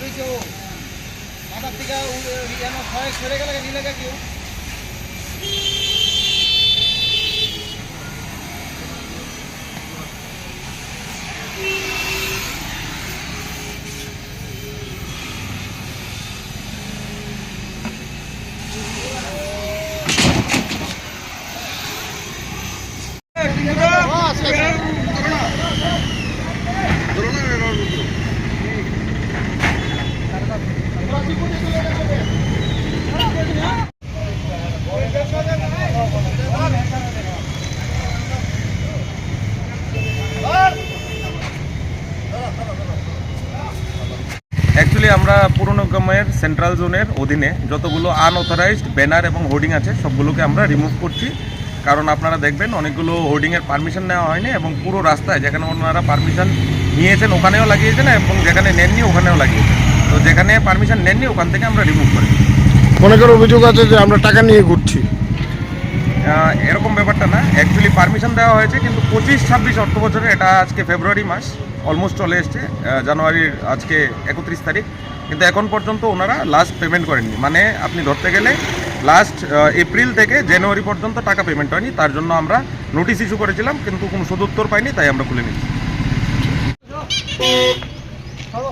রয়েছে ও মাথার থেকে যেন ছয় ছেড়ে গেলে নিলে কেউ। অ্যাকচুয়ালি আমরা পুরনো গ্রামের সেন্ট্রাল জোনের অধীনে যতগুলো আনঅথরাইজড ব্যানার এবং হোর্ডিং আছে, সবগুলোকে আমরা রিমুভ করছি। কারণ আপনারা দেখবেন, অনেকগুলো হোর্ডিংয়ের পারমিশন নেওয়া হয়নি এবং পুরো রাস্তায় যেখানে ওনারা পারমিশন নিয়েছেন, ওখানেও লাগিয়েছেন এবং যেখানে নেননি, ওখানেও লাগিয়েছেন। তো যেখানে পারমিশন নেননি, ওখান থেকে আমরা রিমুভ করি অনেকের অভিযোগ আছে যে আমরা টাকা নিয়ে ঘুরছি। এরকম ব্যাপারটা না। অ্যাকচুয়ালি পারমিশন দেওয়া হয়েছে, কিন্তু পঁচিশ, ছাব্বিশ অর্থ বছরে এটা আজকে ফেব্রুয়ারি মাস অলমোস্ট চলে এসছে জানুয়ারির আজকে একত্রিশ তারিখ। কিন্তু এখন পর্যন্ত ওনারা লাস্ট পেমেন্ট করেননি। মানে আপনি ধরতে গেলে লাস্ট এপ্রিল থেকে জানুয়ারি পর্যন্ত টাকা পেমেন্ট হয়নি। তার জন্য আমরা নোটিশ ইস্যু করেছিলাম, কিন্তু কোনো সদুত্তর পাইনি, তাই আমরা খুলে নিচ্ছি। ভালো।